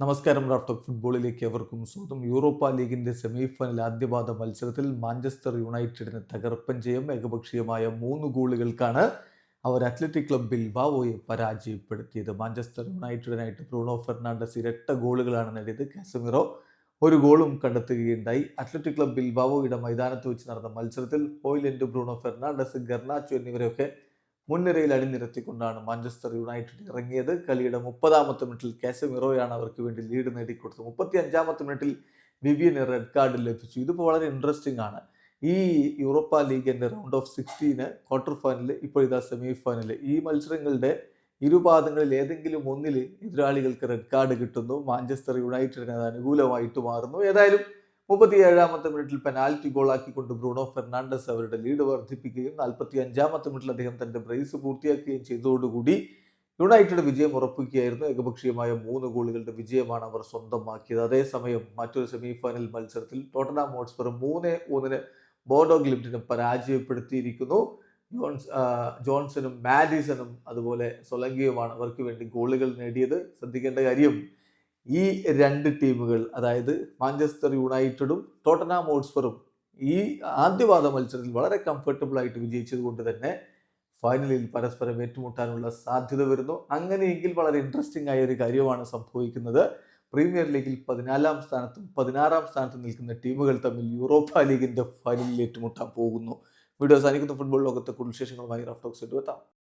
നമസ്കാരം റാഫ്റ്റോക്ക് ഫുട്ബോളിലേക്ക് അവർക്കും സ്വാഗതം. യൂറോപ്പ ലീഗിന്റെ സെമിഫൈനൽ ആദ്യപാദ മത്സരത്തിൽ മാഞ്ചസ്റ്റർ യുണൈറ്റഡിന് തകർപ്പൻ ജയം ഏകപക്ഷീയമായ മൂന്ന് ഗോളുകൾക്കാണ് അവർ അത്ലറ്റിക് ക്ലബ് ബിൽബാവോയെ പരാജയപ്പെടുത്തിയത്. മാഞ്ചസ്റ്റർ യുണൈറ്റഡിനായിട്ട് ബ്രൂണോ ഫെർണാണ്ടസ് ഇരട്ട ഗോളുകളാണ് നേടിയത്. കാസമിറോ ഒരു ഗോളും കണ്ടെത്തുകയുണ്ടായി. അത്ലറ്റിക് ക്ലബ് ബിൽബാവോയുടെ മൈതാനത്ത് വെച്ച് നടന്ന മത്സരത്തിൽ ഹോയിലൻഡ് ബ്രൂണോ ഫെർണാണ്ടസ് ഗർണാച്ചു എന്നിവരെയൊക്കെ മുൻനിരയിൽ അണിനിരത്തിക്കൊണ്ടാണ് മാഞ്ചസ്റ്റർ യുണൈറ്റഡ് ഇറങ്ങിയത്. കളിയുടെ മുപ്പതാമത്തെ മിനിറ്റിൽ കാസമിറോയാണ് അവർക്ക് വേണ്ടി ലീഡ് നേടിക്കൊടുത്തത്. മുപ്പത്തി അഞ്ചാമത്തെ മിനിറ്റിൽ വിവിയന് റെഡ് കാർഡ് ലഭിച്ചു. ഇതിപ്പോൾ വളരെ ഇൻട്രസ്റ്റിംഗ് ആണ്. ഈ യൂറോപ്പ ലീഗിന്റെ round of sixteen quarter final ഇപ്പോൾ ഇതാ സെമി ഫൈനൽ ഈ മത്സരങ്ങളുടെ ഇരുപാദങ്ങളിൽ ഏതെങ്കിലും ഒന്നിൽ എതിരാളികൾക്ക് റെഡ് കാർഡ് കിട്ടുന്നു. മാഞ്ചസ്റ്റർ യുണൈറ്റഡിന് അത് അനുകൂലമായിട്ട് മാറുന്നു. ഏതായാലും മുപ്പത്തി ഏഴാമത്തെ മിനിറ്റിൽ പെനാൽറ്റി ഗോളാക്കിക്കൊണ്ട് ബ്രൂണോ ഫെർണാണ്ടസ് അവരുടെ ലീഡ് വർദ്ധിപ്പിക്കുകയും നാൽപ്പത്തി അഞ്ചാമത്തെ മിനിറ്റിൽ അദ്ദേഹം തന്റെ ബ്രേസ് പൂർത്തിയാക്കുകയും ചെയ്തതോടുകൂടി യുണൈറ്റഡ് വിജയം ഉറപ്പിക്കുകയായിരുന്നു. ഏകപക്ഷീയമായ മൂന്ന് ഗോളുകളുടെ വിജയമാണ് അവർ സ്വന്തമാക്കിയത്. അതേസമയം മറ്റൊരു സെമി ഫൈനൽ മത്സരത്തിൽ ടോട്ടനാം ഹോട്ട്സ്പർ മൂന്ന് മൂന്നിന് ബോർഡോ ഗ്ലിപ്റ്റിനെ പരാജയപ്പെടുത്തിയിരിക്കുന്നു. ജോൺസ് ജോൺസണും മാഡിസണും അതുപോലെ സൊലങ്കിയുമാണ് അവർക്ക് വേണ്ടി ഗോളുകൾ നേടിയത്. ശ്രദ്ധിക്കേണ്ട കാര്യം ഈ രണ്ട് ടീമുകൾ അതായത് മാഞ്ചസ്റ്റർ യുണൈറ്റഡും ടോട്ടനാം മോഡ്സ്ഫറും ഈ ആദ്യപാദ മത്സരത്തിൽ വളരെ കംഫർട്ടബിൾ ആയിട്ട് വിജയിച്ചത് കൊണ്ട് തന്നെ ഫൈനലിൽ പരസ്പരം ഏറ്റുമുട്ടാനുള്ള സാധ്യത വരുന്നു. അങ്ങനെയെങ്കിൽ വളരെ ഇൻട്രസ്റ്റിംഗ് ആയ ഒരു കാര്യമാണ് സംഭവിക്കുന്നത്. പ്രീമിയർ ലീഗിൽ പതിനാലാം സ്ഥാനത്തും പതിനാറാം സ്ഥാനത്തും നിൽക്കുന്ന ടീമുകൾ തമ്മിൽ യൂറോപ്പ ലീഗിന്റെ ഫൈനലിൽ ഏറ്റുമുട്ടാൻ പോകുന്നു. വീഡിയോ സാധിക്കുന്ന ഫുട്ബോൾ ലോകത്തെ കൂടുതൽ വിശേഷങ്ങളുമായി റഫ്റ്റോക്സ് എത്താം.